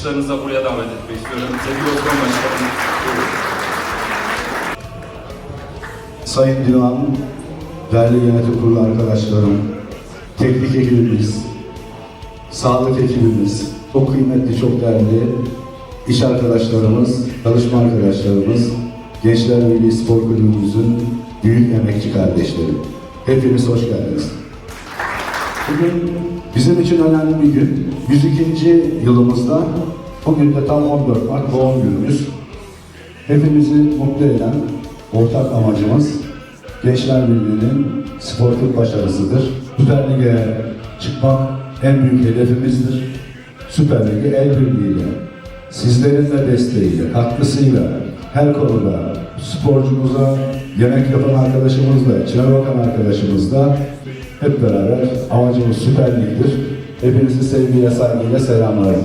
alkışlarınızla buraya davet etmek istiyorum. Sevgili Osman Başkanım. Sayın Divan, değerli yönetim kurulu arkadaşlarım, teknik ekibimiz, sağlık ekibimiz, çok kıymetli, çok değerli iş arkadaşlarımız, çalışma arkadaşlarımız, Gençler Milli Spor Kulübümüzün büyük emekçi kardeşlerim. Hepiniz hoş geldiniz. Bugün bizim için önemli bir gün. 102. yılımızda, bugün de tam 14 Mart doğum günümüz. Hepimizi mutlu eden ortak amacımız Gençler Birliği'nin sportif başarısıdır. Süper Lig'e çıkmak en büyük hedefimizdir. Süper Lig'i el birliğiyle, sizlerin de desteğiyle, katkısıyla, her konuda sporcumuza, yemek yapan arkadaşımızla, çay bakan arkadaşımızla hep beraber amacımız Süper Lig'dir. Hepinizi sevgiyle, saygıyla selamlarım.